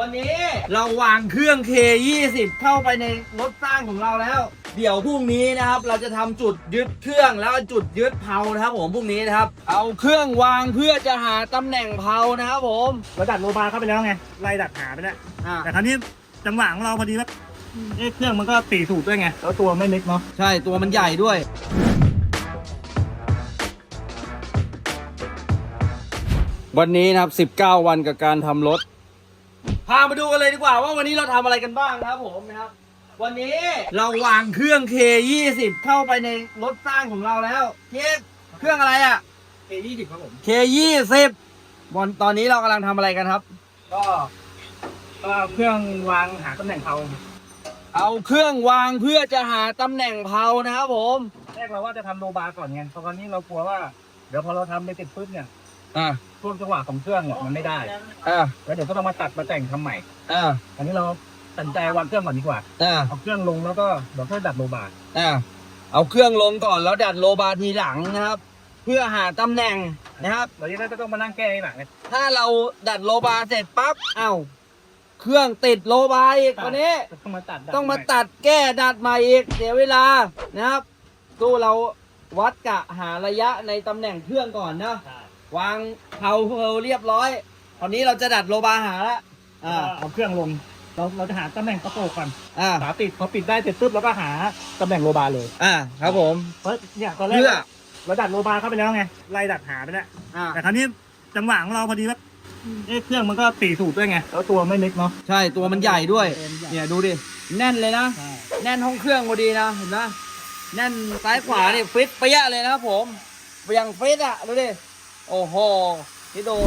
วันนี้เราวางเครื่อง K20 เข้าไปในรถสร้างของเราแล้ว เดี๋ยวพรุ่งนี้นะครับ เราจะทำจุดยึดเครื่องแล้วก็จุดยึดเพลานะครับผมพรุ่งนี้นะครับ เอาเครื่องวางเพื่อจะหาตำแหน่งเพลานะครับผมเราดัดโลบาร์เข้าไปแล้วไงไล่ดัดหาไปแล้วอ่าแต่คราวนี้จังหวะของเราพอดีว่าเอ๊ะเครื่องมันก็ตีสูตรด้วยไงแล้วตัวไม่เล็กเนาะใช่ตัวมันใหญ่ด้วยวันนี้นะครับ 19 วันกับการทำรถ พามาดูกันเลยดีกว่าว่าวันนี้เราทำอะไรกันบ้างนะครับผมนะครับ วันนี้เราวางเครื่อง K20 เข้าไปในรถสร้างของเราแล้วเคเครื่องอะไรอะเอยี่สิบครับผม K20 วันตอนนี้เรากำลังทำอะไรกันครับ ก็ก็เอาเครื่องวางหาตำแหน่งเขาเอาเครื่องวางเพื่อจะหาตำแหน่งเพลานะครับผม แรกเราว่าจะทำโลบาร์ก่อนไงเพราะตอนนี้เรากลัวว่า เดี๋ยวพอเราทำไปเสร็จปุ๊บเนี่ย อ่าช่วงจังหวะของเครื่องเนี่ยมันไม่ได้ อ่าแล้วเดี๋ยวก็ต้องมาตัดมาแต่งทำใหม่ อ่าอันนี้เราตัดใจวางเครื่องก่อนดีกว่า อ่าเอาเครื่องลงแล้วก็เดี๋ยวค่อยดัดโลบาร์อ่าเอาเครื่องลงก่อนแล้วดัดโลบาร์ทีหลังนะครับ เพื่อหาตำแหน่งนะครับ เราจะได้ไม่ต้องมานั่งแก้ให้หลังไงถ้าเราดัดโลบาร์เสร็จปั๊บเอ้าเครื่องติดโลบาร์อีกวันนี้ ต้องมาตัดต้องมาตัดแก้ดัดใหม่อีกเสียเวลานะครับตู้เราวัดกะหาระยะในตำแหน่งเครื่องก่อนนะ ใช่ วางเพลาเพลเรียบร้อยตอนนี้เราจะดัดโลบาร์หาแล้วอ่าเอาเครื่องลง เราเราจะหาตำแหน่งกระโปรงก่อนอ่าฝาปิดพอปิดได้เสร็จปุ๊บเราก็หาตำแหน่งโลบาร์เลยอ่าครับผมเพราะเนี่ยตอนแรกเพื่อเราดัดโลบาร์เข้าไปแล้วไงไล่ดัดหาไปแล้วอ่าแต่คราวนี้จังหวะของเราพอดีว่าเอ๊ะเครื่องมันก็ตีสูตรด้วยไงแล้วตัวไม่เล็กเนาะใช่ตัวมันใหญ่ด้วย เนี่เนี่ยยดูดิแน่นเลยนะใช่แน่นห้องเครื่องพอดีนะเห็นไหมแน่นซ้ายขวานี่ฟิตเปี้ยเลยนะครับผมอย่างฟิตอะดูดิ โอ้โหที่ดู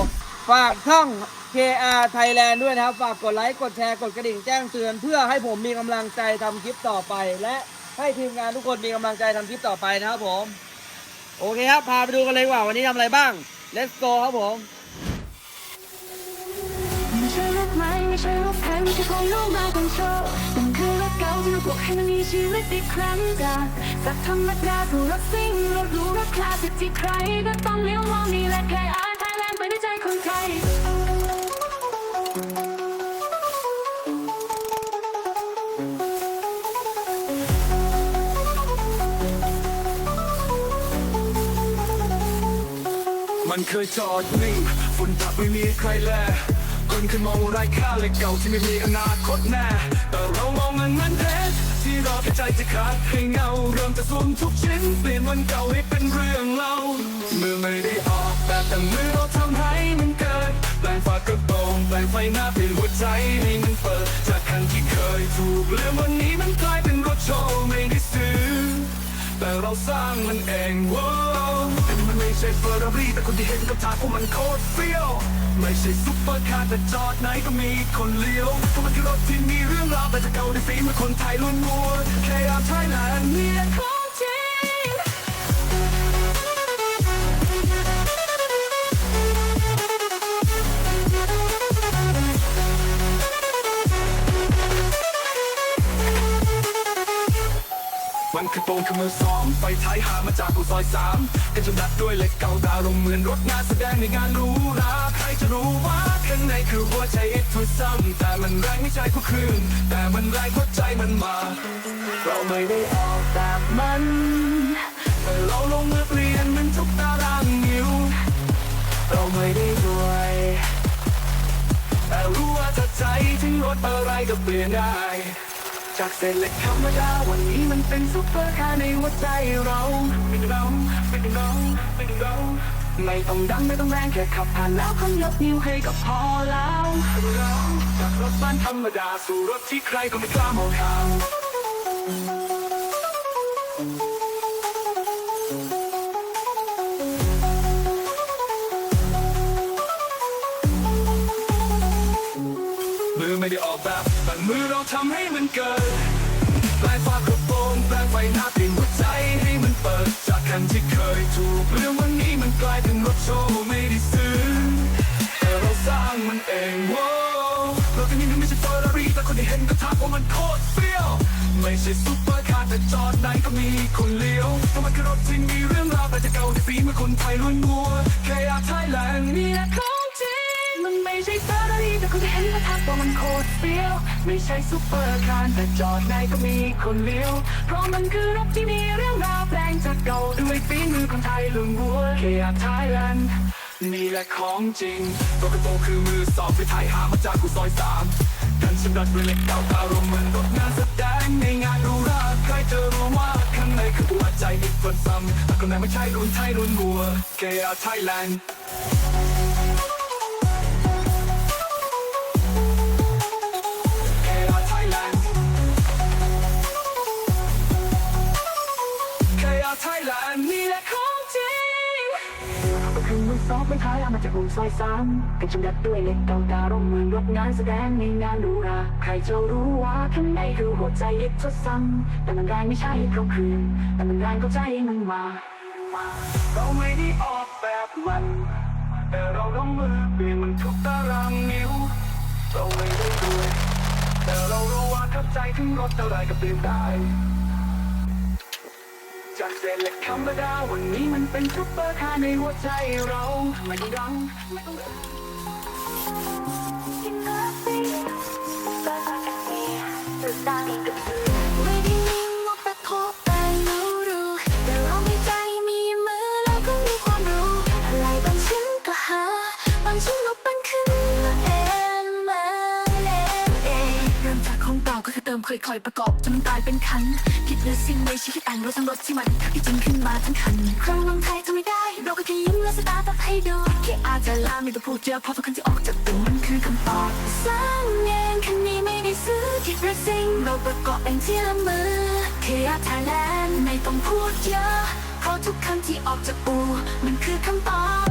ฝากช่อง KR Thailand ด้วยนะครับ ฝากกดไลค์ กดแชร์ กดกระดิ่งแจ้งเตือน เพื่อให้ผมมีกำลังใจทำคลิปต่อไป และให้ทีมงานทุกคนมีกำลังใจทำคลิปต่อไปนะครับผม โอเคครับ พาไปดูกันเลยว่าวันนี้ทำอะไรบ้าง let's go ครับผม ไม่ใช่รถใหม่ไม่ใช่รถแพงไม่ใช่ของโลกมาของโชว์มันคือร เก่าที่เราบวกให้มันมีชีวิตอีกครั้งจากจากธรรมดาสู่รถซิ่งรถรูรถคลาสสิกที่ใครก็ต้องเลี้ยวมองนี่แหละแค่อาไทยแลนด์ไปในใจคนไทยมันเคยจอดนิ่งฝุ่นดับไม่มีใครแล คนเคยมองว่าไร้ค่าและเก่าที่ไม่มีอนาคตแน่แต่เรามองมันเหมันเพชรที่รอแค่ใจจะขาดให้เงา เริ่มจะสวมทุกชิ้นเปลี่ยนวันเก่าให้เป็นเรื่องเล่าเมื่อไม่ได้ออกแบบแต่มือเราทำให้มันเกิดแปลงฝากระโปรงแปลงไฟหน้าเปลี่ยนหัวใจให้มันเปิด จากคันที่เคยถูกเลืมวันนี้มันกลายเป็นรถโชว์ไม่ได้ซื้อ แต่เราสร้างมันเองว้า ไม่ใช่เฟอร์รารี่แต่คนที่เห็นกับตาพวกมันโคตรเฟี้ยว ไม่ใช่ซุปเปอร์คาร์แต่จอดไหนก็มีคนเลี้ยวพวกมันคือรถที่มีเรื่องราวแต่จะเก่าในฝีมือคนไทยล้วนๆแค่อาไทยแลนด์เนี่ย มันคือโปงคือมือสองไฟท้ายหามาจากกูซอยสามกันจนดัดด้วยเหล็กเก่าดาวลงเหมือนรถงานแสดงในงานรู้ราใครจะรู้ว่าข้างในคือหัวใจอิทุซ้ำแต่มันแรงไม่ใช่คู่คลื่นแต่มันแรงเพราะใจมันมา เราไม่ได้ออกแบบมันแต่เราลงมือเปลี่ยนมันทุกตารางนิ้ว เราไม่ได้รวยแต่รู้ว่าถ้าใจถึงรถอะไรก็เปลี่ยนได้ จากเศษเหล็กธรรมดาวันนี้มันเป็นซุปเปอร์คาร์ในหัวใจเราเป็นเราเป็นเราเป็นเราไม่ต้องดังไม่ต้องแรงแค่ขับผ่านแล้วคนยกนิ้วให้ก็พอแล้วเราจากรถบ้านธรรมดาสู่รถที่ใครก็ไม่กล้ามองทาม มือเราทำให้มันเกิดแปลงฝากระโปรงแปลงไฟหน้าเปลี่ยนหัวใจให้มันเปิด จากคันที่เคยถูกเรื่องวันนี้มันกลายเป็นรถโชว์ไม่ได้ซื้อ แต่เราสร้างมันเองว้าวรถคันนี้มันไม่ใช่เฟอร์รารี่แต่คนที่เห็นก็ทักว่ามันโคตรเฟี้ยว ไม่ใช่ซุปเปอร์คาร์แต่จอดไหนก็มีคนเลี้ยวเพราะมันคือรถที่มีเรื่องราวแต่จะเก่าในฝีมือคนไทยล้วนงัวแค่อยากไทยแลนด์นี่แหละของจริงมันไม่ ใช่เฟอร์รารี่แต่คุณจะเห็นว่าทักว่ามันโคตรเฟี้ยว ไม่ใช่ซุปเปอร์คาร์แต่จอดในก็มีคนเลี้ยว เพราะมันคือรถที่มีเรื่องราวแปลงจากเก่าด้วยฝีมือคนไทยลุงวัวเคียร์ไทยแลนด์นี่แหละของจริงรถกระโปรงคือมือสอบไปถ่ายหามาจากกูซอยสามกันชำรัดด้วยเหล็กเก่าตารมณ์เหมือนรถงานแสดงในงานดูราใครจะรู้ว่าข้างในคือหัวใจอีกคนซ้ำแต่คนไหนไม่ใช่รุ่นไทยรุ่นวัว KR Thailand KR จากกรุงซอยสามเป็นชำรัดด้วยเล็กเก่าตาร่มเหมือนรถงานแสดงในงานดูรา ใครจะรู้ว่าข้างในคือหัวใจยึดทดซ้ำแต่มันแรงไม่ใช่เพราะคืนแต่มันแรงก็ใจมันมา เราไม่ได้ออกแบบมัน แต่เราลงมือเปลี่ยนมันทุกตารางนิ้ว เราไม่ได้รวยแต่เรารู้ว่าทับใจถึงรถเท่าไรก็เปลี่ยนได้ จากเศษเหล็กธรรมดาวันนี้มันเป็นซุปเปอร์คาร์ในหัวใจเราไม่ต้องดังไม่ต้อง ติมค่อยๆประกอบจนมันกลายเป็นคันคิดเลือสิ่งในชีวิตแต่งรถทั้งรถที่มันที่จริงขึ้นมาทั้งคันครั้งลงไทยทำไม่ได้ เราก็แค่ยิ้มและสตาร์ทให้ดูแค่อาจจะลาไม่ต้องพูดเยอะเพราะทุกครั้งที่ออกจากตัวมันคือคำตอบสร้างเองคันนี้ไม่ได้ซื้อคิดเรซิ่งเราประกอบเองที่ละมือแค่อยากไทยแลนด์ไม่ต้องพูดเยอะเพราะทุกคำที่ออกจากปูมันคือคำตอบ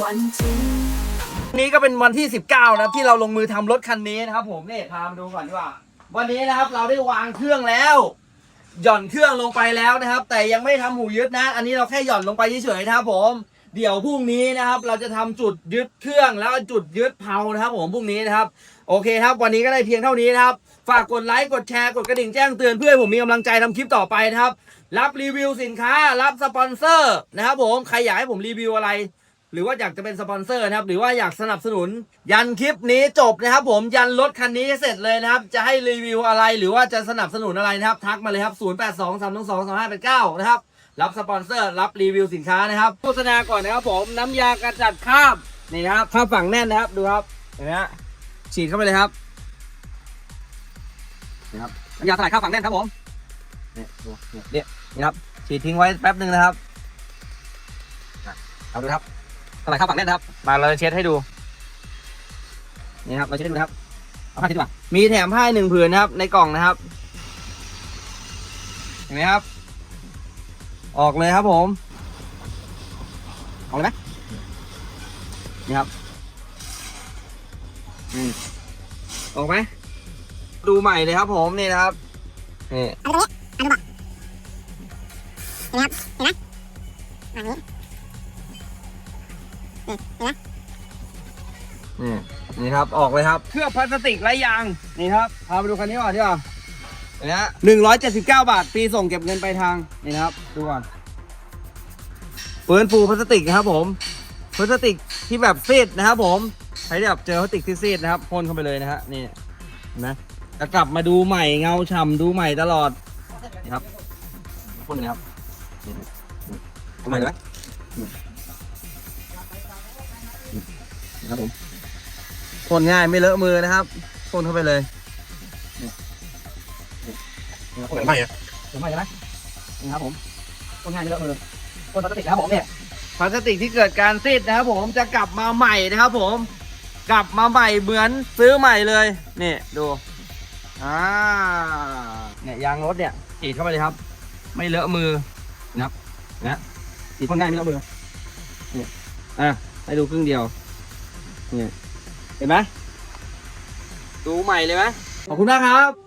วันจริงวันนี้ก็เป็นวันที่ 19 นะที่เราลงมือทำรถคันนี้นะครับ ผมนี่พามาดูก่อนดีกว่า วันนี้นะครับเราได้วางเครื่องแล้ว หย่อนเครื่องลงไปแล้วนะครับ แต่ยังไม่ทำหูยึดนะ อันนี้เราแค่หย่อนลงไปเฉยๆนะครับ ผม เดี๋ยวพรุ่งนี้นะครับ เราจะทำจุดยึดเครื่องแล้วจุดยึดเพานะครับ ผมพรุ่งนี้นะครับ โอเคครับ วันนี้ก็ได้เพียงเท่านี้นะครับฝากกดไลค์กดแชร์กดกระดิ่งแจ้งเตือนเพื่อให้ผมมีกำลังใจทำคลิปต่อไปนะครับ รับรีวิวสินค้า รับสปอนเซอร์นะครับผม ใครอยากให้ผมรีวิวอะไร หรือว่าอยากจะเป็นสปอนเซอร์นะครับ หรือว่าอยากสนับสนุน ยันคลิปนี้จบนะครับ ผมยันรถคันนี้เสร็จเลยนะครับ จะให้รีวิวอะไรหรือว่าจะสนับสนุนอะไรนะครับ ทักมาเลยครับ 0 8 2 3 2 2 2 5 8 9 นะครับ รับสปอนเซอร์ รับรีวิวสินค้านะครับโฆษณาก่อนนะครับผมน้ำยากระจัดคราบนี่นะครับคราบฝังแน่นนะครับดูครับเห็นไหมฮะฉีดเข้าไปเลยครับนี่ครับน้ำยาสลายคราบฝังแน่นครับผมเนี่ยดูเนี่ยนี่ครับฉีดทิ้งไว้แป๊บหนึ่งนะครับเอาดูครับ สลายข้าวฝังแน่นนะครับ มาเราจะเช็ดให้ดู นี่ครับ เราเช็ดให้ดูนะครับ เอาผ้าเช็ดดีกว่ามีแถมผ้าหนึ่งผืนนะครับ ในกล่องนะครับ เห็นไหมครับ ออกเลยครับผม ออกเลยไหมนี่ครับอืมออกไหม ดูใหม่เลยครับผมนี่นะครับ นี่นี่นี่ครับ ออกเลยครับ เครื่องพลาสติกและยาง นี่ครับ พาไปดูคันนี้ก่อนดีกว่าเนี่ยฮะหนึ่งร้อยเจ็ดสิบเก้าบาท ปีส่งเก็บเงินไปลายทาง นี่นะครับ ดูก่อนปืนฟูพลาสติกนะครับผม พลาสติกที่แบบซีดนะครับผม ใครที่แบบเจอพลาสติกที่ซีดนะครับพ่นเข้าไปเลยนะฮะ นี่เห็นะจะกลับมาดูใหม่เงาฉ่ำดูใหม่ตลอดนี่ครับพ่นเลยครับนี่ทำไมเล ยไหมนี่ครับผมพ่นง่ายไม่เลอะมือนะครับพ่นเข้าไปเลยเหมือนไม่อะเหมือนไม่ใช่ไหมนี่ครับผมพ่นง่ายไม่เลอะมือพ่นพลาสติกนะครับผมเนี่ยพลาสติกที่เกิดการซีดนะครับผมจะกลับมาใหม่นะครับ ผม กลับมาใหม่เหมือนซื้อใหม่เลยนี่ดูอ่าเนี่ยยางรถเนี่ยฉีดเข้าไปเลยครับ ไม่เลอะมือนะครับนะฉีดพ่นง่ายไม่เลอะมือเนี่ยอะให้ดูครึ่งเดียว เนี่ยเห็นไหมดูใหม่เลยไหมขอบคุณมากครับ